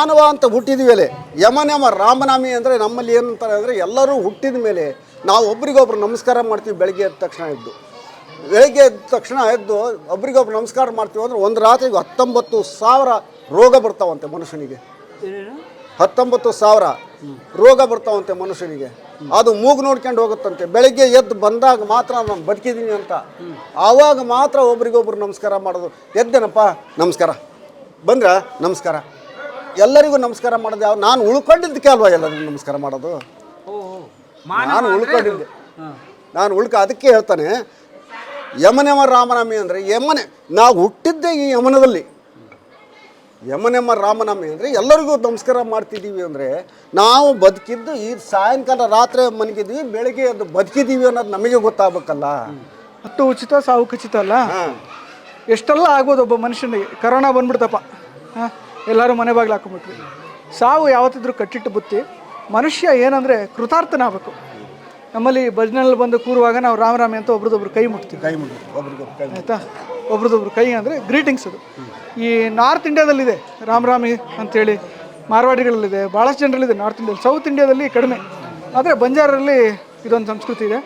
ಮಾನವ ಅಂತ ಹುಟ್ಟಿದ ಅಲ್ಲಿ ಯಮನಮ ರಾಮನಾಮಿ ಅಂದರೆ ನಮ್ಮಲ್ಲಿ ಏನಂತಾರೆ ಅಂದರೆ ಎಲ್ಲರೂ ಹುಟ್ಟಿದ ಮೇಲೆ ನಾವು ಒಬ್ರಿಗೊಬ್ರು ನಮಸ್ಕಾರ ಮಾಡ್ತೀವಿ ಬೆಳಗ್ಗೆ ಎದ್ದ ತಕ್ಷಣ ಎದ್ದು. ಬೆಳಗ್ಗೆ ಎದ್ದ ತಕ್ಷಣ ಎದ್ದು ಒಬ್ರಿಗೊಬ್ರು ನಮಸ್ಕಾರ ಮಾಡ್ತೀವಿ ಅಂದರೆ ಒಂದು ರಾತ್ರಿಗೆ ಹತ್ತೊಂಬತ್ತು ಸಾವಿರ ರೋಗ ಬರ್ತಾವಂತೆ ಮನುಷ್ಯನಿಗೆ. ಹತ್ತೊಂಬತ್ತು ಸಾವಿರ ರೋಗ ಬರ್ತಾವಂತೆ ಮನುಷ್ಯನಿಗೆ. ಅದು ಮೂಗು ನೋಡ್ಕೊಂಡು ಹೋಗುತ್ತಂತೆ. ಬೆಳಗ್ಗೆ ಎದ್ದು ಬಂದಾಗ ಮಾತ್ರ ನಾನು ಬದುಕಿದ್ದೀನಿ ಅಂತ. ಆವಾಗ ಮಾತ್ರ ಒಬ್ರಿಗೊಬ್ರು ನಮಸ್ಕಾರ ಮಾಡೋದು. ಎದ್ದೇನಪ್ಪ? ನಮಸ್ಕಾರ. ಬಂದ್ರ? ನಮಸ್ಕಾರ. ಎಲ್ಲರಿಗೂ ನಮಸ್ಕಾರ ಮಾಡೋದು ಯಾವ ನಾನು ಉಳ್ಕೊಂಡಿದ್ದಕ್ಕೆ ಅಲ್ವಾ ಎಲ್ಲರಿಗೂ ನಮಸ್ಕಾರ ಮಾಡೋದು? ನಾನು ಉಳ್ಕೊಂಡಿದ್ದೆ. ನಾನು ಉಳ್ಕ ಅದಕ್ಕೆ ಹೇಳ್ತಾನೆ ಯಮನೆಮ ರಾಮನಾಮಿ ಅಂದರೆ ಯಮನೆ. ನಾವು ಹುಟ್ಟಿದ್ದೆ ಈ ಯಮನದಲ್ಲಿ. ಯಮನೆಮ್ಮ ರಾಮನಾಮಿ ಅಂದರೆ ಎಲ್ಲರಿಗೂ ನಮಸ್ಕಾರ ಮಾಡ್ತಿದ್ದೀವಿ ಅಂದರೆ ನಾವು ಬದುಕಿದ್ದು ಈ ಸಾಯಂಕಾಲ ರಾತ್ರಿ ಮನಗಿದ್ದೀವಿ ಬೆಳಗ್ಗೆ ಅದು ಬದುಕಿದ್ದೀವಿ ಅನ್ನೋದು ನಮಗೆ ಗೊತ್ತಾಗಬೇಕಲ್ಲ. ಹತ್ತು ಉಚಿತ ಸಾವು ಖಚಿತ ಅಲ್ಲ? ಎಷ್ಟೆಲ್ಲ ಆಗೋದು ಒಬ್ಬ ಮನುಷ್ಯನಿಗೆ? ಕರೋನಾ ಬಂದ್ಬಿಡ್ತಪ್ಪ. ಹಾಂ. ಎಲ್ಲರೂ ಮನೆ ಬಾಗಿಲು ಹಾಕೊಂಡ್ಬಿಟ್ವಿ ಸಾವು ಯಾವತ್ತಿದ್ರೂ ಕಟ್ಟಿಟ್ಟು ಬುತ್ತಿ ಮನುಷ್ಯ ಏನಂದರೆ ಕೃತಾರ್ಥನಾಗಬೇಕು. ನಮ್ಮಲ್ಲಿ ಭಜನೆಯಲ್ಲಿ ಬಂದು ಕೂರುವಾಗ ನಾವು ರಾಮರಾಮಿ ಅಂತ ಒಬ್ರದೊಬ್ರು ಕೈ ಮುಟ್ತೀವಿ. ಕೈ ಮುಟ್ತೀವಿ ಆಯಿತಾ? ಒಬ್ರದೊಬ್ರು ಕೈ ಅಂದರೆ ಗ್ರೀಟಿಂಗ್ಸ್ ಅದು. ಈ ನಾರ್ತ್ ಇಂಡಿಯಾದಲ್ಲಿದೆ ರಾಮರಾಮಿ ಅಂಥೇಳಿ ಮಾರ್ವಾಡಿಗಳಲ್ಲಿದೆ ಭಾಳಷ್ಟು ಜನರಲ್ಲಿದೆ ನಾರ್ತ್ ಇಂಡಿಯಾದಲ್ಲಿ ಸೌತ್ ಇಂಡಿಯಾದಲ್ಲಿ ಕಡಿಮೆ. ಆದರೆ ಬಂಜಾರಲ್ಲಿ ಇದೊಂದು ಸಂಸ್ಕೃತಿ ಇದೆ.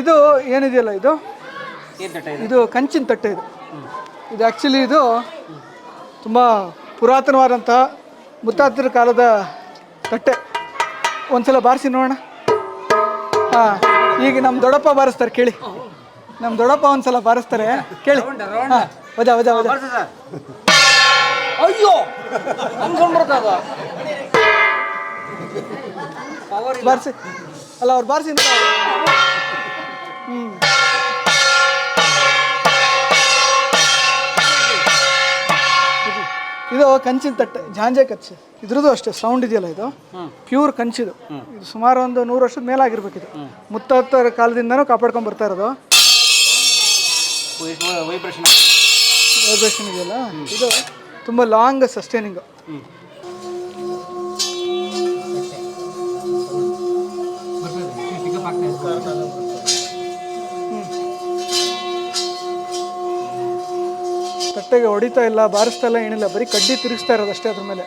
ಇದು ಏನಿದೆಯಲ್ಲ ಇದು? ಇದು ಕಂಚಿನ ತಟ್ಟೆ ಇದು. ಇದು ಆ್ಯಕ್ಚುಲಿ ಇದು ತುಂಬ ಪುರಾತನವಾದಂತಹ ಮುತ್ತಾತರ ಕಾಲದ ತಟ್ಟೆ. ಒಂದ್ಸಲ ಬಾರಿಸಿ ನೋಡೋಣ. ಹಾಂ ಈಗ ನಮ್ಮ ದೊಡ್ಡಪ್ಪ ಬಾರಿಸ್ತಾರೆ ಕೇಳಿ. ನಮ್ಮ ದೊಡ್ಡಪ್ಪ ಒಂದ್ಸಲ ಬಾರಿಸ್ತಾರೆ ಕೇಳಿ. ಹಾಂ ವಜಾ ವಜಾ ವಜಾ. ಅಯ್ಯೋ ಬಾರಿಸಿ. ಅಲ್ಲ ಅವ್ರು ಬಾರಿಸಿ ಹ್ಞೂ ಇದು ಕಂಚಿನ ತಟ್ಟೆ ಜಾಂಜೆ ಕಚ್ಚೆ. ಇದ್ರದ್ದು ಅಷ್ಟೇ ಸೌಂಡ್ ಇದೆಯಲ್ಲ ಇದು? ಪ್ಯೂರ್ ಕಂಚಿದು. ಇದು ಸುಮಾರು ಒಂದು ನೂರು ವರ್ಷದ ಮೇಲಾಗಿರ್ಬೇಕಿದು. ಮುತ್ತಾತರ ಕಾಲದಿಂದನೂ ಕಾಪಾಡ್ಕೊಂಡು ಬರ್ತಾ ಇರೋದು ವೈಬ್ರೇಷನ್. ಇದೆಯಲ್ಲ? ಇದು ತುಂಬ ಲಾಂಗ್ ಸಸ್ಟೈನಿಂಗು ಹೊಟ್ಟೆಗೆ ಹೊಡಿತಾ ಇಲ್ಲ, ಬಾರಿಸ್ತಾ ಇಲ್ಲ, ಏನಿಲ್ಲ, ಬರೀ ಕಡ್ಡಿ ತಿರುಗಿಸ್ತಾ ಇರೋದು ಅಷ್ಟೇ ಅದ್ರ ಮೇಲೆ.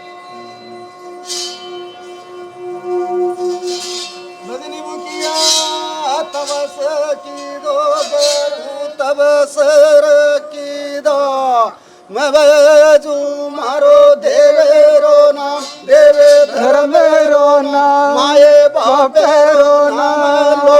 ಮಾರೋ ದೇವೇರೋ ನಾಮ ದೇವೇ ಧರ್ಮೇರೋ ನಾಮ ಮಾಯೇ ಬಾಪೇರೋ ನಾ, ಲೋ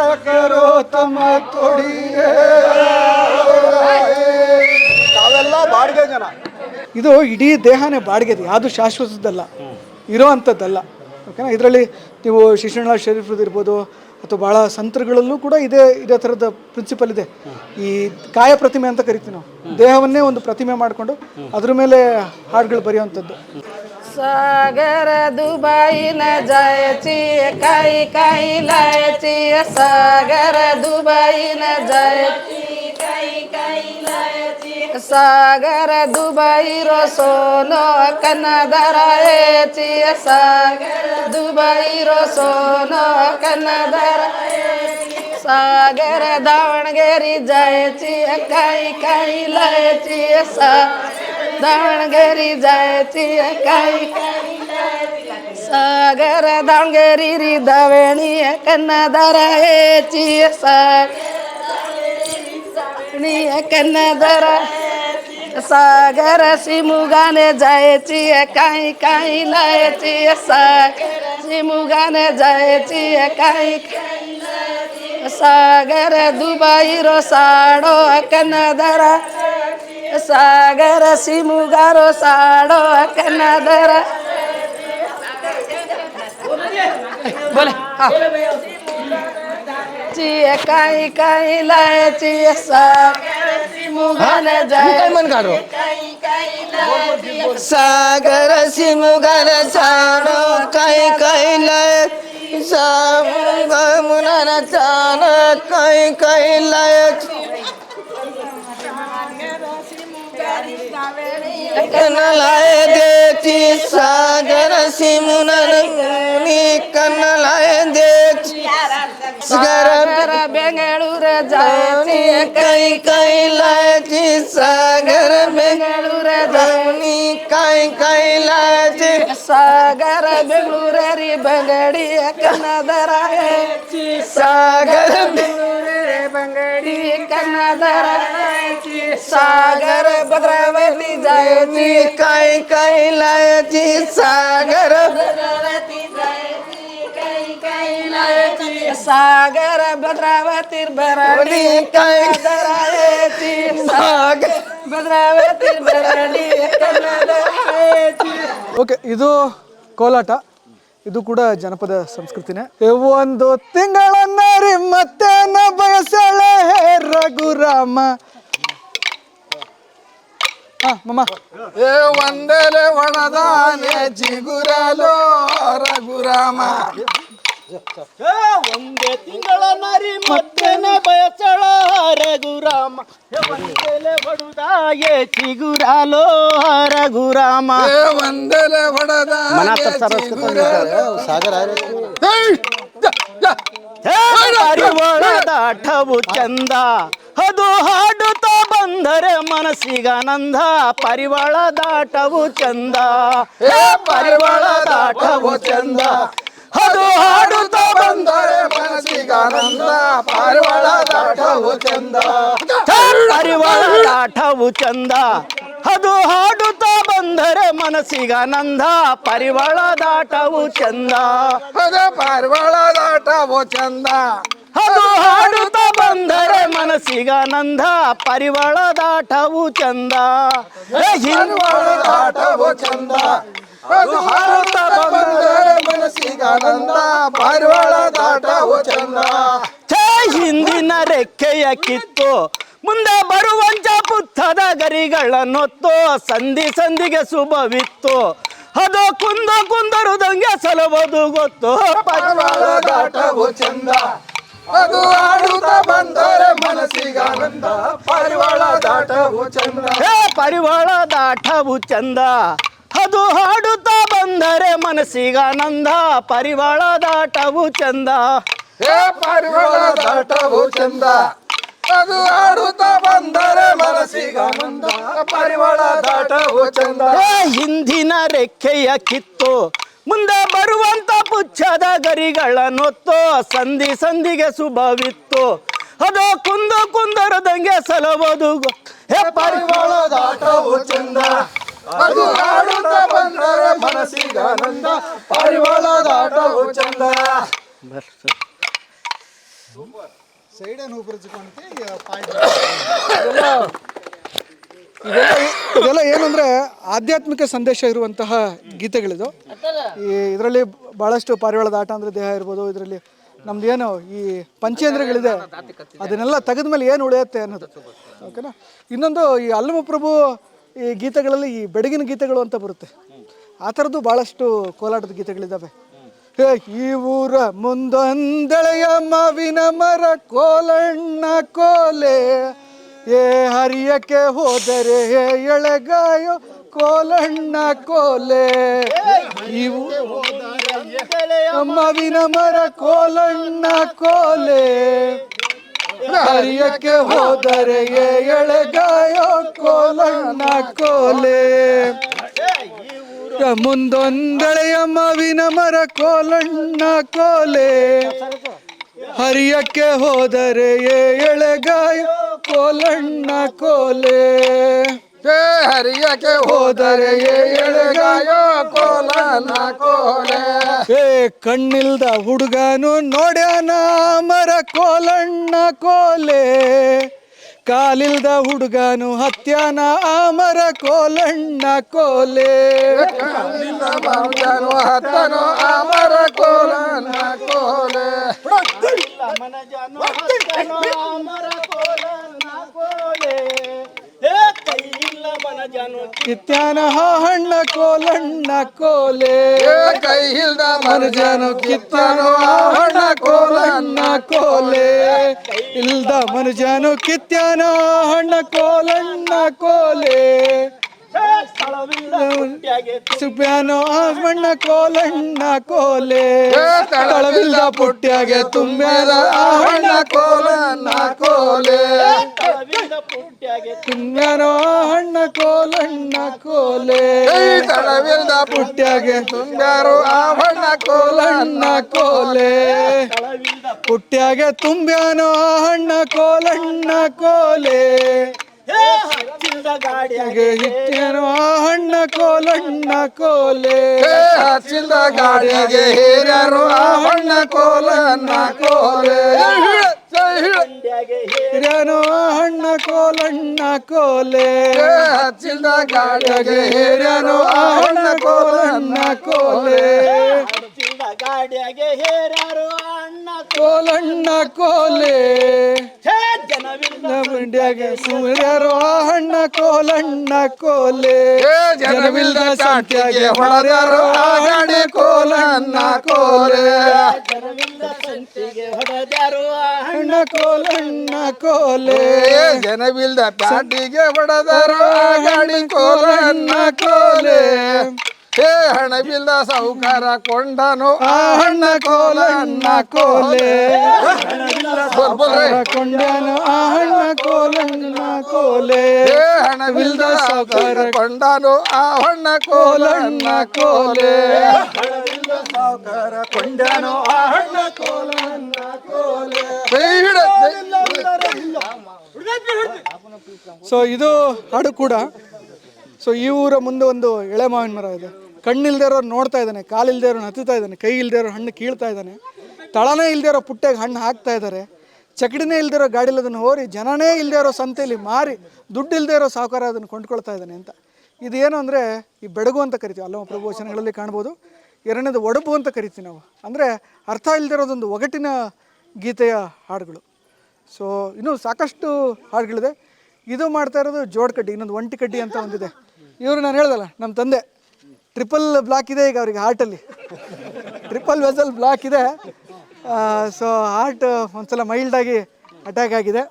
ವ್ಯರ್ಥ ತೋಡಿ ತಮ್ಮ ತೊಡಿ ನಾವೆಲ್ಲ ಬಾಡಿಗೆ ಜನ. ಇದು ಇಡೀ ದೇಹನೇ ಬಾಡಿಗೆದು ಯಾವುದು ಶಾಶ್ವತದ್ದಲ್ಲ. ಇರೋವಂಥದ್ದಲ್ಲ. ಓಕೆನಾ ಇದರಲ್ಲಿ ನೀವು ಶಿಶುನಾಳ ಶರೀಫ್ರದ್ದು ಇರ್ಬೋದು ಅಥವಾ ಭಾಳ ಸಂತರುಗಳಲ್ಲೂ ಕೂಡ ಇದೇ ಇದೇ ಥರದ ಪ್ರಿನ್ಸಿಪಲ್ ಇದೆ. ಈ ಕಾಯ ಪ್ರತಿಮೆ ಅಂತ ಕರಿತೀವಿ ನಾವು. ದೇಹವನ್ನೇ ಒಂದು ಪ್ರತಿಮೆ ಮಾಡಿಕೊಂಡು ಅದ್ರ ಮೇಲೆ ಹಾಡುಗಳು ಬರೆಯುವಂಥದ್ದು. सागर दुबईन जायची काही काही लायची. सागर दुबईन जायची काही काही लायची. सागर दुबई रो सोनो कनदरायची सागर दुबई रो सोनो कनदरायची सागर दावणगेरी जायची काही काही लायची. सा दावणगरी जायची काही सागर दावणगरी री दावणी कन्नादारायची सागणी कन्नादारा सागर शिमुगाने जायची काही काही लायची सागर शिमुगाने जायची काही सागर दुबई रो साडो कन्नादारा सागर सिमुगारो साडो कनादर. बोला. चिये काही काही लाय चिये सागर सिमुगान जाय. काय मन काढो सागर सिमुगान साडो काही काही लाय. सामुना चान काही काही लाय. कनलाय देती सागर सिमुन कनलाय देती सागर बेंगळूर जावनी काही लाए लायची सागर बेंगळूर जावनी काही लाए लायची सागर बेंगळूर रे बंगडी कनदरायची सागर ಬಂಗಡಿ ಕನ್ನದರ ಸಾಗರ ಭದ್ರಾವತಿ ಜಯತಿ. ಕೈ ಕೈಲಾಜಿ ಸಾಗರ ಸಾಗರ ಭದ್ರಾವತಿ ಬರಡಿ ಕೈ ಕರಾಯತಿ ಸಾಗರ ಭದ್ರಾವತಿ ಕನ್ನದರ ಓಕೆ ಇದು ಕೋಲಾಟ. ಇದು ಕೂಡ ಜನಪದ ಸಂಸ್ಕೃತಿನೇ. ಒಂದು ತಿಂಗಳನ್ನ ಮತ್ತೆ ಬಯಸಳೆ ರಘುರಾಮ. ಮಮ್ಮ ಏ ಒಂದೆಲೆ ಒಣದಾನೆ, ಜಿಗುರಲೋ ರಘುರಾಮ. ಒಂದೇ ತಿಂಗಳ ನರಿ ಮತ್ತೇನೆ ಬಯಸಳ ರಘುರಾಮ. ಒಂದೆಲೆ ಬಡುದಾಯೇ ಚಿಗುರಾಲೋ ರಘುರಾಮ. ಏ ಒಂದೆಲೆ ಒಣದಾನೆ ಸಾಗರ ಪರಿವಳದಾಟವು ಚಂದ. ಅದು ಹಾಡುತ್ತಾ ಬಂದರೆ ಮನಸ್ಸಿಗಾನಂದ ಪರಿವಳದಾಟವು ಚಂದ. ಏ ಪರಿವಳದಾಟವು ಚಂದ. ಅದು ಹಾಡುತ್ತಾ ಬಂದರೆ ಮನಸ್ಸಿಗಾನಂದ ಪರಿವಳದಾಟವು ಚಂದ. ಪರಿವಳದಾಟವು ಚಂದ. ಅದು ಹಾಡುತ್ತಾ ಬಂದರೆ ಮನಸ್ಸಿಗಾನಂದ ಪರಿವಳದಾಟವು ಚಂದ. ಅದ ಪರಿವಳದಾಟವು ಚಂದ. ಅದು ಹಾಡುತ್ತಾ ಬಂದರೆ ಮನಸ್ಸಿಗಾನಂದ ಪರಿವಳದಾಟವು ಚಂದ. ಏ ಹಿಂದ್ ಪರಿವಳದಾಟವು ಚಂದ. ಅದು ಹಾಡುತ್ತಾ ಬಂದರೆ ಮನಸ್ಸಿಗಾನಂದ ಪರಿವಳದಾಟವು ಚಂದ. ಛೇ, ಹಿಂದಿನ ರೆಕ್ಕೆಯ ಕಿತ್ತು. ಮುಂದೆ ಬರುವಂಚ ಪುತ್ತದ ಗರಿಗಳನ್ನೊತ್ತು ಸಂಧಿ ಸಂಧಿಗೆ ಶುಭವಿತ್ತು. ಅದು ಕುಂದ ಕುಂದರುದಂಗೆ ಸಲಬಹುದು ಗೊತ್ತು. ಪರಿವಳದಾಟವು ಚಂದ. ಅದು ಆಡುತ್ತ ಬಂದರೆ ಮನಸ್ಸಿಗಾನಂದ ಪರಿವಳದಾಟವು ಚಂದ. ಹೇ ಪರಿವಾಳದಾಟವು ಚಂದ. ಅದು ಹಾಡುತ್ತಾ ಬಂದರೆ ಮನಸ್ಸಿಗಾನಂದ ಪರಿವಾಳದಾಟವು ಚಂದ. ಏ ಪರಿವಳದಾಟವು ಚಂದ. ಅದು ಹಾಡುತ್ತಾ ಬಂದರೆ ಮನಸ್ಸಿಗಾನಂದ ಪರಿವಳದಾಟವು ಚಂದ. ಹೇ ಹಿಂದಿನ ರೆಕ್ಕೆಯ ಕಿತ್ತು ಮುಂದೆ ಬರುವಂತ ಪುಚ್ಛದ ಗರಿಗಳನ್ನೊತ್ತು ಸಂಧಿ ಸಂಧಿಗೆ ಶುಭವಿತ್ತು. ಅದು ಕುಂದು ಕುಂದರದಂಗೆ ಗೊ- ಹೇ ಪರಿವಾಳ ದಾಟವು ಚಂದ. ಅದು ಹಾಡುತ್ತ ಬಂದರೆ ಮನಸ್ಸಿಗಾನಂದ ಪರಿವಳದಾಟವು ಚಂದ. ಇದೆಲ್ಲ ಏನಂದ್ರೆ ಆಧ್ಯಾತ್ಮಿಕ ಸಂದೇಶ ಇರುವಂತಹ ಗೀತೆಗಳಿದು. ಈ ಇದರಲ್ಲಿ ಬಹಳಷ್ಟು ಪಾರಿವಾಳದ ಆಟ ಅಂದ್ರೆ ದೇಹ ಇರ್ಬೋದು ಇದರಲ್ಲಿ ನಮ್ದು ಏನು ಈ ಪಂಚೇಂದ್ರಗಳಿದೆ ಅದನ್ನೆಲ್ಲ ತೆಗೆದ ಮೇಲೆ ಏನು ಉಳಿಯುತ್ತೆ ಅನ್ನೋದು. ಓಕೆನಾ ಇನ್ನೊಂದು ಈ ಅಲ್ಲಮಪ್ರಭು ಈ ಗೀತೆಗಳಲ್ಲಿ ಈ ಬೆಡಗಿನ ಗೀತೆಗಳು ಅಂತ ಬರುತ್ತೆ. ಆ ಥರದ್ದು ಭಾಳಷ್ಟು ಕೋಲಾಟದ ಗೀತೆಗಳಿದ್ದಾವೆ ಹೇ, ಈ ಊರ ಮುಂದೊಂದೆಳೆಯ ಮಾವಿನ ಮರ ಕೋಲಣ್ಣ ಕೋಲೆ, ಏ ಹರಿಯಕ್ಕೆ ಹೋದರೆ ಎಳೆಗಾಯೋ ಕೋಲಣ್ಣ ಕೋಲೆ. ಇವು ಮಾವಿನ ಮರ ಕೋಲಣ್ಣ ಕೋಲೆ ಹರಿಯಕ್ಕೆ ಹೋದರೆ ಎಳೆಗಾಯ ಕೋಲಣ್ಣ ಕೋಲೆ. ಮುಂದೊಂದಳೆಯ ಮಾವಿನ ಮರ ಕೋಲಣ್ಣ ಕೋಲೆ. ಹರಿಯಕ್ಕೆ ಹೋದರೆ ಎಳೆಗಾಯ ಕೋಲಣ್ಣ ಕೋಲೆ. ಹರಿಯಕ್ಕೆ ಹೋದರೆ ಎಳೆಗಾಯೋ ನಾ ಕೋಲೆ ಏ ಕಣ್ಣಿಲ್ದ ಹುಡುಗನು ನೋಡ್ಯಾನ ಮರ ಕೋಲಣ್ಣ ಕೋಲೆ। ಕಾಲಿಲ್ದ ಹುಡುಗನು ಹತ್ಯಾನ ಆಮರ ಕೋಲಣ್ಣ ಕೋಲೆ। ಹತ್ತನು ಅಮರ ಕೋಲಣ್ಣ ಕೋಲೆ। ಆಮರ ಕೋಲಣ್ಣ ಕೋಲೆ। ಅಮರ ಕೈ ಕೋಲೆ ಕಿತ್ಯಾನ ಹಣ್ಣ ಕೋಲಣ್ಣ ಕೋಲೆ ಕೈ ಇಲ್ದ ಮನುಜನು ಕಿತ್ತಾನು ಹಣ್ಣ ಕೋಲಣ್ಣ ಕೋಲೆ ಇಲ್ದ ಮನುಜನು ಕಿತ್ಯಾನ ಹಣ್ಣ ಕೋಲಣ್ಣ ಕೋಲೆ ಸುಪ್ಯಾನೋ ಆಸ್ಮಣ್ಣ ಕೋಲಣ್ಣ ಕೋಲೆ. ಏ ತಳವಿಲ್ದ ಪುಟ್ಯಾಗೆ ತುಂಬ್ಯಾರ ಆಹಣ್ಣ ಕೋಲಣ್ಣ ಕೋಲೆ. ತುಂಬ್ಯಾನೋ ಹಣ್ಣ ಕೋಲಣ್ಣ ಕೋಲೆ. ತಳವಿಲ್ಲ ಪುಟ್ಯಾಗೆ ತುಂಬ್ಯಾರು ಆಹಣ್ಣ ಕೋಲಣ್ಣ ಕೋಲೆ. ಪುಟ್ಯಾಗೆ ತುಂಬ್ಯಾನೋ ಅಣ್ಣ ಹಣ್ಣ ಕೋಲಣ್ಣ ಕೋಲೆ. ಗಾಡಿಯಾಗೆ ಆ ಹಣ್ಣ ಕೋಲಣ್ಣ ಕೋಲೆ. ಹೇ ಹಚ್ಚಿಲ್ದ ಗಾಡಿಗೆ ಹಿರಿಯರು ಆ ಕೋಲಣ್ಣ ಕೋಲನ್ನ ಕೋಲೆ ಗಾಡಿಯಾಗೆ ಹಿರಿಯನೋ ಹಣ್ಣ ಕೋಲಣ್ಣ ಕೋಲೆ. ಹೇ ಹಚ್ಚಿಲ್ದ ಗಾಡಿಗೆ ಹಿರಿಯನೋ ಆ ಹಣ್ಣ ಕೋಲಣ್ಣ ಕೋಲೆ. ಗಾಡಿಯಾಗೆ ಹೇರಾರು ಅಣ್ಣ ಕೋಲಣ್ಣ ಕೋಲೆ. ಹೇ ಜನವಿಲ್ಲ ಮಂಡ್ಯಾಗೆ ಆ ಹಣ್ಣ ಕೋಲಣ್ಣ ಕೋಲೆ. ಹೇ ಜನವಿಲ್ದ ಹೊಡೆದಾರು ಹೊಡೆದರು ಅಣ್ಣೆ ಕೋಲಣ್ಣ ಕೋಲನ್ನ ಕೋಲೆ. ಜನವಿಲ್ಲ ಸಂತಿಗೆ ಹೊಡೆದಾರು ಅಣ್ಣ ಕೋಲಣ್ಣ ಕೋಲೆ. ಹೇ ಜನವಿಲ್ದ ಪ್ಯಾಟಿಗೆ ಹೊಡೆದರು ಕೋಲಣ್ಣ ಗಾಡಿ ಕೋಲನ್ನ ಕೋಲೆ. ಹೇ ಹಣವಿಲ್ದ ಸಾಹುಕಾರ ಕೊಂಡನು ಆ ಹಣ್ಣ ಕೋಲಣ್ಣ ಕೋಲೆ. ಬೋಲ್ ಬೋಲ್ರಿ. ಕೊಂಡನು ಆ ಹಣ್ಣ ಕೋಲಣ್ಣ ಕೋಲೆ. ಹೇ ಹಣವಿಲ್ಲದ ಸೌಕಾರ ಕೊಂಡನು ಆ ಹಣ್ಣ ಅಣ್ಣ ಕೋಲೆ. ಕೊಂಡನು ಆ ಹಣ್ಣ ಕೈ ಹಿಡ ಸೊ ಇದು ಹಾಡು ಕೂಡ. ಸೊ ಈ ಊರ ಮುಂದೆ ಒಂದು ಎಳೆ ಮಾವಿನ ಮರ ಇದೆ. ಕಣ್ಣಿಲ್ದೇ ಇರೋರು ನೋಡ್ತಾ ಇದ್ದಾನೆ, ಕಾಲಿಲ್ದೇ ಇರೋನು ಹತ್ತುತ್ತಾ ಇದ್ದಾನೆ ಕೈ ಇಲ್ದೇ ಇರೋ ಹಣ್ಣು ಕೀಳ್ತಾ ಇದ್ದಾನೆ. ತಳನೇ ಇಲ್ದೇ ಇರೋ ಪುಟ್ಟೆಗೆ ಹಣ್ಣು ಹಾಕ್ತಾ ಇದ್ದಾರೆ. ಚಕಡಿನೇ ಇಲ್ದೇ ಇರೋ ಗಾಡಿಲಿ ಅದನ್ನು ಹೋರಿ, ಜನನೇ ಇಲ್ದೇ ಇರೋ ಸಂತೆಯಲ್ಲಿ ಮಾರಿ ದುಡ್ಡು ಇಲ್ದೇ ಇರೋ ಸಾಹುಕಾರ ಅದನ್ನು ಕೊಂಡ್ಕೊಳ್ತಾ ಇದ್ದಾನೆ ಅಂತ. ಇದೇನು ಅಂದರೆ ಈ ಬೆಡಗು ಅಂತ ಕರಿತೀವಿ ಅಲ್ಲವ ಪ್ರಭೋಚನಗಳಲ್ಲಿ ಕಾಣ್ಬೋದು. ಎರಡನೇದು ಒಡಪು ಅಂತ ಕರಿತೀವಿ ನಾವು. ಅಂದರೆ ಅರ್ಥ ಇಲ್ದೇ ಇರೋದೊಂದು ಒಗಟಿನ ಗೀತೆಯ ಹಾಡುಗಳು. ಸೊ ಇನ್ನೂ ಸಾಕಷ್ಟು ಹಾಡುಗಳಿದೆ. ಇದು ಮಾಡ್ತಾ ಇರೋದು ಜೋಡ್ ಕಡ್ಡಿ ಇನ್ನೊಂದು ಒಂಟಿ ಕಡ್ಡಿ ಅಂತ ಒಂದಿದೆ. ಇವರು ನಾನು ಹೇಳ್ದಲ್ಲ ನಮ್ಮ ತಂದೆ. ಟ್ರಿಪಲ್ ಬ್ಲಾಕ್ ಇದೆ ಈಗ ಅವ್ರಿಗೆ ಹಾರ್ಟಲ್ಲಿ ಟ್ರಿಪಲ್ ವೆಸಲ್ ಬ್ಲಾಕ್ ಇದೆ. ಸೊ ಹಾರ್ಟ್ ಒಂದ್ಸಲ ಮೈಲ್ಡಾಗಿ ಅಟ್ಯಾಕ್ ಆಗಿದೆ.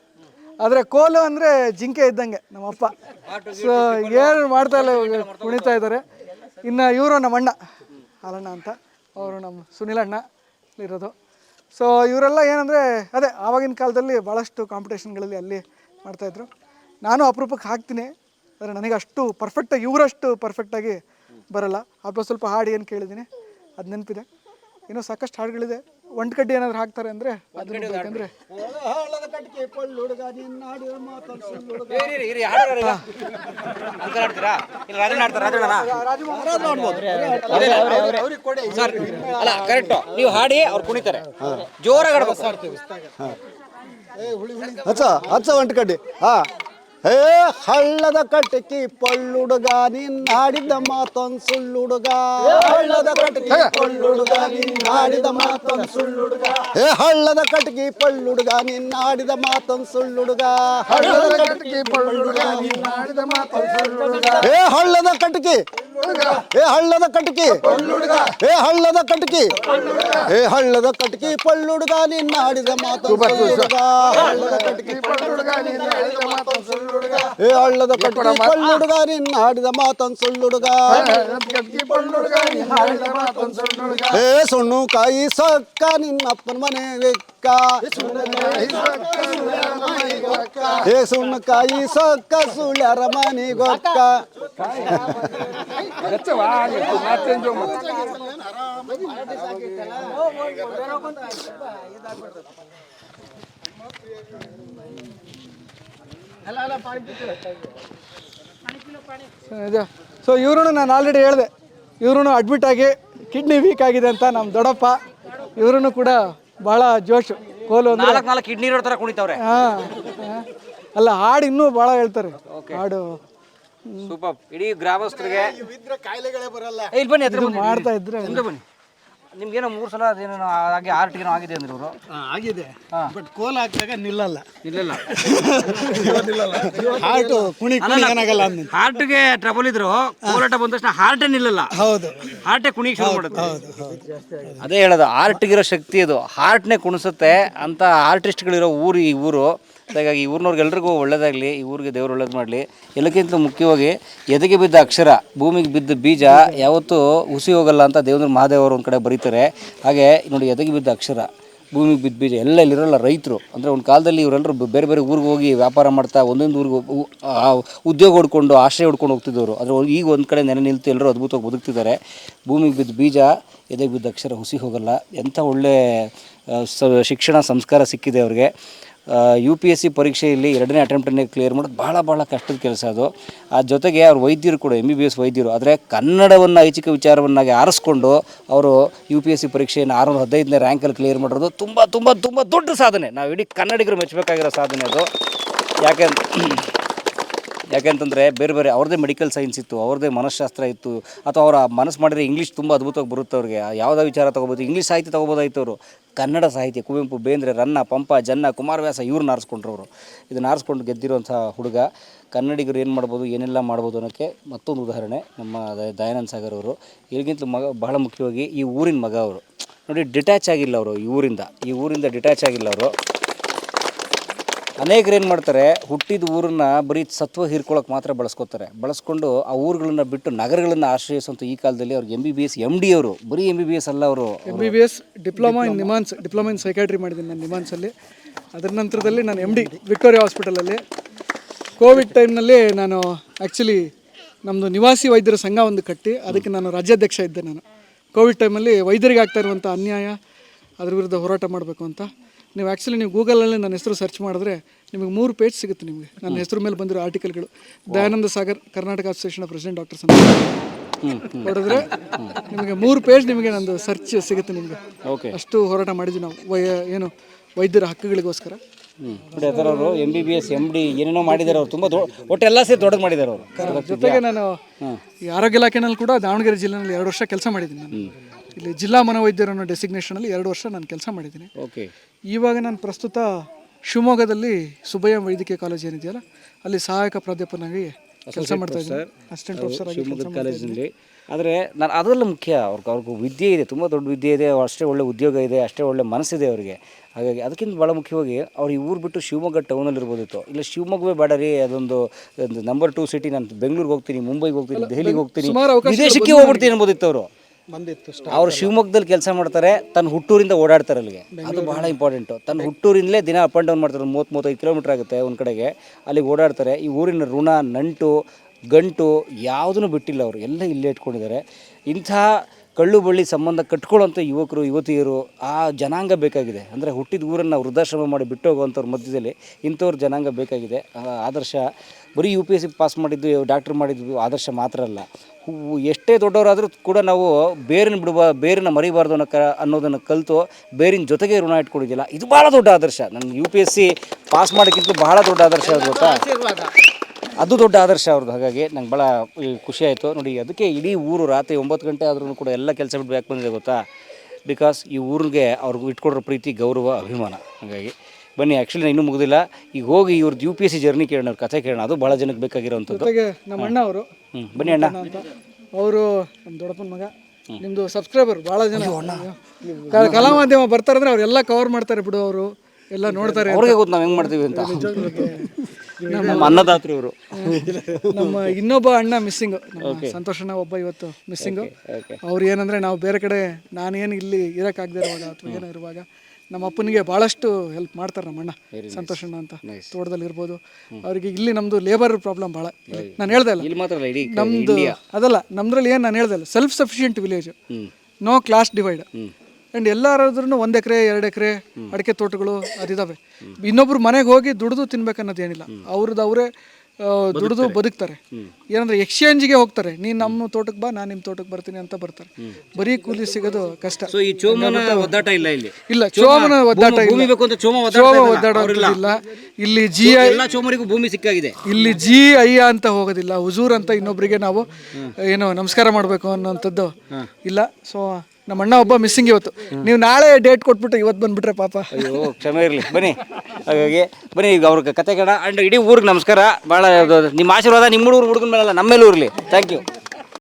ಆದರೆ ಕೋಲು ಅಂದರೆ ಜಿಂಕೆ ಇದ್ದಂಗೆ ನಮ್ಮಪ್ಪ ಸೊ ಏನು ಮಾಡ್ತಾ ಇಲ್ಲ ಕುಣಿತಾ ಇದ್ದಾರೆ. ಇನ್ನು ಇವರು ನಮ್ಮ ಅಣ್ಣ, ಹಾಲಣ್ಣ ಅಂತ. ಅವರು ನಮ್ಮ ಸುನಿಲಣ್ಣ ಇರೋದು. ಸೊ ಇವರೆಲ್ಲ ಏನಂದರೆ, ಅದೇ ಆವಾಗಿನ ಕಾಲದಲ್ಲಿ ಭಾಳಷ್ಟು ಕಾಂಪಿಟೇಷನ್ಗಳಲ್ಲಿ ಅಲ್ಲಿ ಮಾಡ್ತಾಯಿದ್ರು ನಾನು ಅಪರೂಪಕ್ಕೆ ಹಾಕ್ತೀನಿ. ಆದರೆ ನನಗೆ ಅಷ್ಟು ಪರ್ಫೆಕ್ಟಾಗಿ ಇವರಷ್ಟು ಪರ್ಫೆಕ್ಟಾಗಿ ಬರಲ್ಲ. ಅಪ್ಪ ಸ್ವಲ್ಪ ಹಾಡು ಏನು ಕೇಳಿದ್ದೀನಿ ಅದು ನೆನಪಿದೆ. ಇನ್ನೂ ಸಾಕಷ್ಟು ಹಾಡುಗಳಿದೆ. ಒಂಟ್ಕಡ್ಡಿ ಏನಾದ್ರು ಹಾಕ್ತಾರೆ ಅಂದರೆ ಅಲ್ಲ ಕರೆಕ್ಟ್. ನೀವು ಹಾಡಿ ಅವ್ರು ಕುಣಿತಾರೆ. ಜೋರಾಗಿ ಹಚ್ಚ ಹಚ್ಚ ಒಂಟ್ಕಡ್ಡಿ ಕಡ್ಡಿ. ಹಾ. ಹೇ ಹಳ್ಳದ ಕಟಕಿ ಪಳ್ಳುಡುಗ ನಿನ್ನಾಡಿದ ಮಾತೊಂದ್ ಸುಳ್ಳುಡುಗ. ಹಳ್ಳದ ಕಟಕಿ ಪಳ್ಳುಡುಗ ನಿನ್ನಾಡಿದ ಮಾತೊಂದ್ ಸುಳ್ಳುಡುಗ. ಏ ಹಳ್ಳದ ಕಟಕಿ ಪಳ್ಳುಡುಗ ನಿನ್ನಾಡಿದ ಮಾತೊಂದ್ ಸುಳ್ಳುಡುಗ. ಹಳ್ಳದ ಕಟಕಿ ಪಳ್ಳುಡುಗ ನಿನ್ನಾಡಿದ ಮಾತೊಂದ್ ಸುಳ್ಳುಡುಗ. ಹೇ ಹಳ್ಳದ ಕಟಕಿ. ಏ ಹಳ್ಳದ ಕಟಕಿ. ಏ ಹಳ್ಳದ ಕಟಕಿ. ಏ ಹಳ್ಳದ ಕಟಕಿ ಪಳ್ಳುಡುಗ ನಿನ್ನ ಆಡಿದ ಸುಳ್ಳುಡುಗ. ಹಳ್ಳದ ಕಟಕಿ ಏ ಹಳ್ಳದ ಕಟ್ಟಿ ಪಳ್ಳುಡುಗ ನಿನ್ನ ಆಡಿದ ಮಾತನ್ ಸುಳ್ಳುಡುಗ. ಏ ಸುಣ್ಣು ಕಾಯಿ ಸೊಕ್ಕ ನಿನ್ನಪ್ಪನ ಮನೆ ವೆಕ್ಕ. ಏ ಸುಣ್ಣು ಕಾಯಿ ಸೊಕ್ಕ ಸುಳ್ಯರ ಮನೆಗೊಕ್ಕ ಸೊ ಇವ್ರೂ ನಾನು ಆಲ್ರೆಡಿ ಹೇಳಿದೆ. ಇವ್ರೂ ಅಡ್ಮಿಟ್ ಆಗಿ ಕಿಡ್ನಿ ವೀಕ್ ಆಗಿದೆ ಅಂತ ನಮ್ಮ ದೊಡ್ಡಪ್ಪ. ಇವ್ರೂ ಕೂಡ ಭಾಳ ಜೋಶು ಕೋಲು ನಾಲ್ಕು ನಾಲ್ಕು ಕಿಡ್ನಿ ಇರೋ ಥರ ಕುಣಿತಾವ್ರೆ. ಹಾಂ ಅಲ್ಲ ಹಾಡು ಇನ್ನೂ ಭಾಳ ಹೇಳ್ತಾರೆ. ಹಾಡು. ಸೂಪರ್ ಇಡೀ ಗ್ರಾಮಸ್ಥರಿಗೆ ಕಾಯಿಲೆಗಳೇ ಬರಲ್ಲ. ಇಲ್ಲಿ ಬನ್ನಿ ಮಾಡ್ತಾ ಇದ್ರೆ ಬನ್ನಿ. ನಿಮ್ಗೇನೋ ಮೂರು ಸಲ ಅದೇನೋ ಹಾಗೆ ಆರ್ಟ್ಗೇನೋ ಆಗಿದೆ ಅಂದ್ರೆ ಇವರು. ಆಗಿದೆ. ಬಟ್ ಕೋಲ್ ಹಾಕಿದಾಗ ನಿಲ್ಲಲ್ಲ. ಇಲ್ಲೆಲ್ಲ ಹಾರ್ಟ್ ಕುಣಿ ಕುಣಿ ಏನಾಗಲ್ಲ ಅಂದ ಹಾರ್ಟ್ಗೆ ಟ್ರಬಲ್ ಇದ್ರು ಕೋಲಾಟ ಬಂದ ತಕ್ಷಣ ಹಾರ್ಟೇ ನಿಲ್ಲಲ್ಲ. ಹೌದು. ಹಾರ್ಟೇ ಕುಣಿಗೆ ಶುರು ಮಾಡುತ್ತೆ ಅದೇ ಹೇಳೋದು ಹಾರ್ಟ್ಗಿರೋ ಶಕ್ತಿ ಅದು. ಹಾರ್ಟ್ನೇ ಕುಣಿಸುತ್ತೆ ಅಂತ ಆರ್ಟಿಸ್ಟ್ಗಳಿರೋ ಊರು ಈ ಊರು. ಹಾಗಾಗಿ ಊರಿನವ್ರಿಗೆಲ್ರಿಗೂ ಒಳ್ಳೇದಾಗಲಿ, ಈ ಊರಿಗೆ ದೇವರು ಒಳ್ಳೇದು ಮಾಡಲಿ. ಎಲ್ಲಕ್ಕಿಂತ ಮುಖ್ಯವಾಗಿ ಎದೆಗೆ ಬಿದ್ದ ಅಕ್ಷರ, ಭೂಮಿಗೆ ಬಿದ್ದ ಬೀಜ ಯಾವತ್ತೂ ಹುಸಿ ಹೋಗಲ್ಲ ಅಂತ ದೇವೇಂದ್ರ ಮಹಾದೇವರು ಒಂದು ಕಡೆ ಬರೀತಾರೆ. ಹಾಗೆ ನೋಡಿ ಎದೆಗೆ ಬಿದ್ದ ಅಕ್ಷರ, ಭೂಮಿಗೆ ಬಿದ್ದ ಬೀಜ, ಎಲ್ಲ ಇಲ್ಲಿರೋಲ್ಲ ರೈತರು. ಅಂದರೆ ಒಂದು ಕಾಲದಲ್ಲಿ ಇವರೆಲ್ಲರೂ ಬೇರೆ ಬೇರೆ ಊರಿಗೆ ಹೋಗಿ ವ್ಯಾಪಾರ ಮಾಡ್ತಾ ಒಂದೊಂದು ಊರಿಗೆ ಉದ್ಯೋಗ ಹುಡ್ಕೊಂಡು, ಆಶ್ರಯ ಹುಡ್ಕೊಂಡು ಹೋಗ್ತಿದ್ದವರು. ಆದರೆ ಈಗ ಒಂದು ಕಡೆ ನೆನೆ ನಿಲ್ತು ಎಲ್ಲರೂ ಅದ್ಭುತವಾಗಿ ಬದುಕ್ತಿದ್ದಾರೆ. ಭೂಮಿಗೆ ಬಿದ್ದ ಬೀಜ, ಎದೆಗೆ ಬಿದ್ದ ಅಕ್ಷರ ಹುಸಿ ಹೋಗಲ್ಲ. ಎಂಥ ಒಳ್ಳೆ ಶಿಕ್ಷಣ, ಸಂಸ್ಕಾರ ಸಿಕ್ಕಿದೆ ಅವ್ರಿಗೆ. ಯು ಪಿ ಎಸ್ ಸಿ ಪರೀಕ್ಷೆಯಲ್ಲಿ ಎರಡನೇ ಅಟೆಂಪ್ಟನ್ನೇ ಕ್ಲಿಯರ್ ಮಾಡೋದು ಭಾಳ ಭಾಳ ಕಷ್ಟದ ಕೆಲಸ ಅದು. ಆ ಜೊತೆಗೆ ಅವ್ರ ವೈದ್ಯರು ಕೂಡ ಎಂ ಬಿ ಬಿ ಎಸ್ ವೈದ್ಯರು, ಆದರೆ ಕನ್ನಡವನ್ನು, ಐಚ್ಛಿಕ ವಿಚಾರವನ್ನಾಗಿ ಆರಿಸ್ಕೊಂಡು ಅವರು ಯು ಪಿ ಎಸ್ ಸಿ ಪರೀಕ್ಷೆಯನ್ನು ಆರುನೂರ ಹದಿನೈದನೇ ರ್ಯಾಂಕಲ್ಲಿ ಕ್ಲಿಯರ್ ಮಾಡಿರೋದು ತುಂಬ ತುಂಬ ತುಂಬ ದೊಡ್ಡ ಸಾಧನೆ. ನಾವು ಇಡೀ ಕನ್ನಡಿಗರು ಮೆಚ್ಚಬೇಕಾಗಿರೋ ಸಾಧನೆ ಅದು. ಯಾಕೆ ಯಾಕೆಂತಂದರೆ ಬೇರೆ ಬೇರೆ ಅವ್ರದ್ದೇ ಮೆಡಿಕಲ್ ಸೈನ್ಸ್ ಇತ್ತು, ಅವ್ರದ್ದೇ ಮನಃಶಾಸ್ತ್ರ ಇತ್ತು, ಅಥವಾ ಅವರ ಮನಸ್ಸು ಮಾಡಿದರೆ ಇಂಗ್ಲೀಷ್ ತುಂಬ ಅದ್ಭುತವಾಗಿ ಬರುತ್ತೆ ಅವ್ರಿಗೆ. ಯಾವುದೇ ವಿಚಾರ ತೊಗೋಬೋದು ಇಂಗ್ಲೀಷ್ ಸಾಹಿತ್ಯ ತೊಗೋಬೋದಾಯ್ತು ಅವರು ಕನ್ನಡ ಸಾಹಿತ್ಯ, ಕುವೆಂಪು, ಬೇಂದ್ರೆ, ರನ್ನ, ಪಂಪ, ಜನ್ನ ಕುಮಾರವ್ಯಾಸ ಇವ್ರನ್ನ ಆರಿಸ್ಕೊಂಡ್ರವರು ಇದು ಆರಿಸ್ಕೊಂಡು ಗೆದ್ದಿರುವಂಥ ಹುಡುಗ, ಕನ್ನಡಿಗರು ಏನು ಮಾಡ್ಬೋದು, ಏನೆಲ್ಲ ಮಾಡ್ಬೋದು ಅನ್ನೋಕ್ಕೆ ಮತ್ತೊಂದು ಉದಾಹರಣೆ ನಮ್ಮ ದಯಾನಂದ ಸಾಗರ್ ಅವರು. ಇಲ್ಲಿಗಿಂತ ಮಗ ಬಹಳ ಮುಖ್ಯವಾಗಿ ಈ ಊರಿನ ಮಗ ಅವರು. ನೋಡಿ ಡಿಟ್ಯಾಚ್ ಆಗಿಲ್ಲ ಅವರು ಈ ಊರಿಂದ. ಈ ಊರಿಂದ ಡಿಟ್ಯಾಚ್ ಆಗಿಲ್ಲ ಅವರು. ಅನೇಕರು ಏನು ಮಾಡ್ತಾರೆ ಹುಟ್ಟಿದ ಊರನ್ನ ಬರೀ ಸತ್ವ ಹೀರ್ಕೊಳ್ಳೋಕೆ ಮಾತ್ರ ಬಳಸ್ಕೋತಾರೆ. ಬಳಸ್ಕೊಂಡು ಆ ಊರುಗಳನ್ನ ಬಿಟ್ಟು ನಗರಗಳನ್ನು ಆಶ್ರಯಿಸುವಂಥ ಈ ಕಾಲದಲ್ಲಿ ಅವ್ರಿಗೆ M B B S M D ಅವರು ಬರೀ ಎಂ ಬಿ ಬಿ ಎಸ್ ಅಲ್ಲ ಅವರು M B B S diploma in NIMHANS diploma in psychiatry ಮಾಡಿದ್ದೀನಿ ನಾನು ನಿಮಾನ್ಸಲ್ಲಿ. ಅದರ ನಂತರದಲ್ಲಿ ನಾನು ಎಂ ಡಿ ವಿಕ್ಟೋರಿಯಾ ಹಾಸ್ಪಿಟಲಲ್ಲಿ. ಕೋವಿಡ್ ಟೈಮ್ನಲ್ಲಿ ನಾನು ಆ್ಯಕ್ಚುಲಿ ನಮ್ಮದು ನಿವಾಸಿ ವೈದ್ಯರ ಸಂಘ ಒಂದು ಕಟ್ಟಿ ಅದಕ್ಕೆ ನಾನು ರಾಜ್ಯಾಧ್ಯಕ್ಷ ಇದ್ದೆ ನಾನು. ಕೋವಿಡ್ ಟೈಮಲ್ಲಿ ವೈದ್ಯರಿಗೆ ಆಗ್ತಾ ಇರುವಂಥ ಅನ್ಯಾಯ ಅದ್ರ ವಿರುದ್ಧ ಹೋರಾಟ ಮಾಡಬೇಕು ಅಂತ. ನೀವು ಆ್ಯಕ್ಚುಲಿ ನೀವು ಗೂಗಲಲ್ಲಿ ನನ್ನ ಹೆಸರು ಸರ್ಚ್ ಮಾಡಿದ್ರೆ ನಿಮಗೆ ಮೂರು ಪೇಜ್ ಸಿಗುತ್ತೆ ನಿಮಗೆ. ನನ್ನ ಹೆಸರು ಮೇಲೆ ಬಂದಿರೋ ಆರ್ಟಿಕಲ್ಗಳು Dayananda Sagar Karnataka association of president doctor ಸಂತ ಹೊಡೆದ್ರೆ ನಿಮಗೆ ಮೂರು ಪೇಜ್ ನಿಮಗೆ ನಂದು ಸರ್ಚ್ ಸಿಗುತ್ತೆ ನಿಮಗೆ. ಓಕೆ ಅಷ್ಟು ಹೋರಾಟ ಮಾಡಿದ್ವಿ ನಾವು. ವೈ ಏನು ವೈದ್ಯರ ಹಕ್ಕುಗಳಿಗೋಸ್ಕರ. ನೋಡಿ ಅವರು M B B S M D ಏನೇನೋ ಮಾಡಿದ್ದಾರೆ ಅವರು. ತುಂಬ ದೊಡ್ಡ ಎಲ್ಲ ಸೇರಿ ದೊಡ್ಡದು ಮಾಡಿದ್ದಾರೆ ಅವರು. ಜೊತೆಗೆ ನಾನು ಈ ಆರೋಗ್ಯ ಇಲಾಖೆನಲ್ಲಿ ಕೂಡ ದಾವಣಗೆರೆ ಜಿಲ್ಲೆನಲ್ಲಿ ಎರಡು ವರ್ಷ ಕೆಲಸ ಮಾಡಿದ್ದೀನಿ ನಾನು. ಇಲ್ಲಿ ಜಿಲ್ಲಾ ಮನೋವೈದ್ಯರು ಅನ್ನೋ ಡೆಸಿಗ್ನೇಷನಲ್ಲಿ ಎರಡು ವರ್ಷ ನಾನು ಕೆಲಸ ಮಾಡಿದ್ದೀನಿ. ಓಕೆ ಇವಾಗ ನಾನು ಪ್ರಸ್ತುತ ಶಿವಮೊಗ್ಗದಲ್ಲಿ ಸುಬ್ಬಯ್ಯ ವೈದ್ಯಕೀಯ ಕಾಲೇಜ್ ಏನಿದೆಯಲ್ಲ ಅಲ್ಲಿ ಸಹಾಯಕ ಪ್ರಾಧ್ಯಾಪಕನಾಗಿ ಕೆಲಸ ಮಾಡ್ತಾ ಇದ್ದೀನಿ. ಅಸಿಸ್ಟೆಂಟ್ ಪ್ರೊಫೆಸರ್ ಆಗಿ ಶಿವಮೊಗ್ಗದ ಕಾಲೇಜಿನಲ್ಲಿ. ಆದರೆ ನಾನು ಅದರಲ್ಲಿ ಮುಖ್ಯ ಅವ್ರಿಗೆ ಅವ್ರಿಗೂ ವಿದ್ಯೆ ಇದೆ ತುಂಬ ದೊಡ್ಡ ವಿದ್ಯೆ ಇದೆ ಅಷ್ಟೇ ಒಳ್ಳೆ ಉದ್ಯೋಗ ಇದೆ ಅಷ್ಟೇ ಒಳ್ಳೆ ಮನಸ್ಸಿದೆ ಅವರಿಗೆ. ಹಾಗಾಗಿ ಅದಕ್ಕಿಂತ ಭಾಳ ಮುಖ್ಯವಾಗಿ ಅವ್ರು ಈ ಊರು ಬಿಟ್ಟು ಶಿವಮೊಗ್ಗ ಟೌನಲ್ಲಿ ಇರ್ಬೋದಿತ್ತು ಇಲ್ಲ ಶಿವಮೊಗ್ಗವೇ ಬೇಡ ರೀ ಅದೊಂದು ನಂಬರ್ ಟೂ ಸಿಟಿ ನಾನು ಬೆಂಗಳೂರಿಗೆ ಹೋಗ್ತೀನಿ ಮುಂಬೈಗೆ ಹೋಗ್ತೀನಿ ದೆಹಲಿಗೆ ಹೋಗ್ತೀನಿ ವಿದೇಶಕ್ಕೆ ಹೋಗ್ಬಿಡ್ತೀನಿ ಅನ್ಬೋದಿತ್ತು ಅವರು. ಬಂದಿತ್ತು ಅವ್ರು ಶಿವಮೊಗ್ಗದಲ್ಲಿ ಕೆಲಸ ಮಾಡ್ತಾರೆ ತನ್ನ ಹುಟ್ಟೂರಿಂದ ಓಡಾಡ್ತಾರೆ ಅಲ್ಲಿಗೆ. ಅದು ಬಹಳ ಇಂಪಾರ್ಟೆಂಟು ತನ್ನ ಹುಟ್ಟೂರಿಂದಲೇ ದಿನ ಅಪ್ ಆ್ಯಂಡ್ ಡೌನ್ ಮಾಡ್ತಾರೆ ಮೂವತ್ತು ಮೂವತ್ತೈದು ಕಿಲೋಮೀಟರ್ ಆಗುತ್ತೆ ಒಂದು ಕಡೆಗೆ ಅಲ್ಲಿಗೆ ಓಡಾಡ್ತಾರೆ. ಈ ಊರಿನ ಋಣ ನಂಟು ಗಂಟು ಯಾವುದನ್ನು ಬಿಟ್ಟಿಲ್ಲ ಅವರು. ಎಲ್ಲ ಇಲ್ಲೇ ಇಟ್ಕೊಂಡಿದ್ದಾರೆ. ಇಂಥ ಕಳ್ಳು ಬಳ್ಳಿ ಸಂಬಂಧ ಕಟ್ಕೊಳ್ಳೋಂಥ ಯುವಕರು ಯುವತಿಯರು ಆ ಜನಾಂಗ ಬೇಕಾಗಿದೆ. ಅಂದರೆ ಹುಟ್ಟಿದ ಊರನ್ನು ವೃದ್ಧಾಶ್ರಮ ಮಾಡಿ ಬಿಟ್ಟು ಹೋಗುವಂಥವ್ರ ಮಧ್ಯದಲ್ಲಿ ಇಂಥವ್ರ ಜನಾಂಗ ಬೇಕಾಗಿದೆ. ಆದರ್ಶ ಬರೀ U P S C pass ಮಾಡಿದ್ದು ಡಾಕ್ಟ್ರ್ ಮಾಡಿದ್ದು ಆದರ್ಶ ಮಾತ್ರ ಅಲ್ಲ. ಎಷ್ಟೇ ದೊಡ್ಡವರಾದರೂ ಕೂಡ ನಾವು ಬೇರಿನ ಬಿಡುವ ಬೇರಿನ ಮರಿಬಾರ್ದು ಅನ್ನೋ ಕ ಅನ್ನೋದನ್ನು ಕಲಿತು ಬೇರಿನ ಜೊತೆಗೆ ಋಣ ಇಟ್ಕೊಂಡಿದ್ದಿಲ್ಲ ಇದು ಭಾಳ ದೊಡ್ಡ ಆದರ್ಶ. ನನ್ನ U P S C pass ಮಾಡೋಕ್ಕಿಂತ ಬಹಳ ದೊಡ್ಡ ಆದರ್ಶ ಅದು ಗೊತ್ತಾ? ಅದು ದೊಡ್ಡ ಆದರ್ಶ ಅವ್ರದ್ದು. ಹಾಗಾಗಿ ನಂಗೆ ಭಾಳ ಖುಷಿ ಆಯಿತು. ನೋಡಿ ಅದಕ್ಕೆ ಇಡೀ ಊರು ರಾತ್ರಿ ಒಂಬತ್ತು ಗಂಟೆ ಆದ್ರೂ ಕೂಡ ಎಲ್ಲ ಕೆಲಸ ಬಿಟ್ಟು ಯಾಕೆ ಬಂದಿದೆ ಗೊತ್ತಾ? ಬಿಕಾಸ್ ಈ ಊರಿಗೆ ಅವ್ರಿಗೆ ಇಟ್ಕೊಡ್ರೋ ಪ್ರೀತಿ ಗೌರವ ಅಭಿಮಾನ. ಹಾಗಾಗಿ ಬನ್ನಿ ಆ್ಯಕ್ಚುಲಿ ಇನ್ನೂ ಮುಗಿದಿಲ್ಲ. ಈಗ ಹೋಗಿ ಇವ್ರದ್ದು U P S C journey ಕೇಳೋಣ ಅವ್ರ ಕಥೆ ಕೇಳೋಣ. ಅದು ಭಾಳ ಜನಕ್ಕೆ ಬೇಕಾಗಿರೋವಂಥದ್ದು ಜೊತೆಗೆ ನಮ್ಮ ಅಣ್ಣ ಅವರು ಹ್ಞೂ ಬನ್ನಿ ಅಣ್ಣ. ಅವರು ನಮ್ಮ ದೊಡ್ಡಪ್ಪನ ಮಗ. ನಿಮ್ಮದು ಸಬ್ಸ್ಕ್ರೈಬರ್ ಭಾಳ ಜನ. ಕ- ಕಲಾ ಮಾಧ್ಯಮ ಬರ್ತಾರಂದ್ರೆ ಅವರೆಲ್ಲ ಕವರ್ ಮಾಡ್ತಾರೆ ಬಿಡು ಅವರು. ಎಲ್ಲ ನೋಡ್ತಾರೆ ಅವ್ರಿಗೆ ಗೊತ್ತು ನಾವು ಹೆಂಗ್ ಮಾಡ್ತೀವಿ ಅಂತ. ನಮ್ಮ ಅನ್ನದಾತ್ರಿ ಇವರು. ನಮ್ಮ ಇನ್ನೊಬ್ಬ ಅಣ್ಣ ಮಿಸ್ಸಿಂಗ್ ಸಂತೋಷಣ್ಣ ಒಬ್ಬ ಇವತ್ತು ಮಿಸ್ಸಿಂಗು ಅವ್ರು ಏನಂದ್ರೆ ನಾವು ಬೇರೆ ಕಡೆ ನಾನೇನು ಇಲ್ಲಿ ಇರೋಕ್ಕಾಗದೇ ಇರುವಾಗ ಅಥವಾ ಏನೋ ಇರುವಾಗ ನಮ್ಮ ಅಪ್ಪನಿಗೆ ಭಾಳಷ್ಟು ಹೆಲ್ಪ್ ಮಾಡ್ತಾರೆ ನಮ್ಮ ಅಣ್ಣ. ಸಂತೋಷಣ್ಣ ಅಂತ ತೋಟದಲ್ಲಿ ಇರ್ಬೋದು ಅವರಿಗೆ ಇಲ್ಲಿ ನಮ್ದು ಲೇಬರ್ ಪ್ರಾಬ್ಲಮ್ ಭಾಳ ನಾನು ಹೇಳ್ದೆ ಅಲ್ಲ. ನಮ್ಮದು ಅದಲ್ಲ ನಮ್ದ್ರಲ್ಲಿ ಏನು ನಾನು ಹೇಳ್ದೆ ಅಲ್ಲ self sufficient village no class divide and ಎಲ್ಲಾದ್ರೂ ಒಂದು ಎಕರೆ ಎರಡು ಎಕರೆ ಅಡಿಕೆ ತೋಟಗಳು ಅದಿದಾವೆ. ಇನ್ನೊಬ್ರು ಮನೆಗೆ ಹೋಗಿ ದುಡಿದು ತಿನ್ಬೇಕನ್ನೋದೇನಿಲ್ಲ ಅವ್ರದ್ದು ಅವರೇ ದುಡಿದು ಬದುಕ್ತಾರೆ. ಏನಂದ್ರೆ ಎಕ್ಸ್ಚೇಂಜ್ಗೆ ಹೋಗ್ತಾರೆ. ನೀನು ನಮ್ಮ ತೋಟಕ್ಕೆ ಬಾ ನಾನು ನಿಮ್ಮ ತೋಟಕ್ಕೆ ಬರ್ತೀನಿ ಅಂತ ಬರ್ತಾರೆ. ಬರೀ ಕೂಲಿ ಸಿಗೋದು ಕಷ್ಟ. ಸೊ ಈ ಚೋಮನ ಒದ್ದಾಟ ಇಲ್ಲ ಇಲ್ಲಿ? ಇಲ್ಲ ಚೋಮನ ಒದ್ದಾಟ ಭೂಮಿ ಇಲ್ಲ ಬೇಕು ಅಂತ ಚೋಮ ಚೋಮ ಒದ್ದಾಡ್ತಾ ಇಲ್ಲ. ಇಲ್ಲಿ ಜಿ ಐ ಎಲ್ಲ ಚೋಮರಿಗೂ ಭೂಮಿ ಸಿಕ್ಕಾಗಿದೆ? ಇಲ್ಲಿ ಜಿ ಅಯ್ಯ ಅಂತ ಹೋಗೋದಿಲ್ಲ. ಹುಜೂರ್ ಅಂತ ಇನ್ನೊಬ್ರಿಗೆ ನಾವು ಏನು ನಮಸ್ಕಾರ ಮಾಡಬೇಕು ಅನ್ನೋಂಥದ್ದು ಇಲ್ಲ. ಸೊ ನಮ್ಮ ಅಣ್ಣ ಒಬ್ಬ ಮಿಸ್ಸಿಂಗ್ ಇವತ್ತು. ನೀವು ನಾಳೆ ಡೇಟ್ ಕೊಟ್ಬಿಟ್ಟು ಇವತ್ತು ಬಂದ್ಬಿಟ್ರೆ ಪಾಪ. ಅಯ್ಯೋ, ಕ್ಷಮೆ ಇರಲಿ. ಬನ್ನಿ. ಹಾಗಾಗಿ, ಬನ್ನಿ, ಈಗ ಅವ್ರ ಕತೆ ಕೇಳ ಅಂಡ್ ಇಡೀ ಊರಿಗೆ ನಮಸ್ಕಾರ. ಭಾಳ ನಿಮ್ಮ ಆಶೀರ್ವಾದ ನಿಮ್ಮ ಹುಡುಗರು ಹುಡುಗನ ಮೇಲೂ ಇರಲಿ. Thank you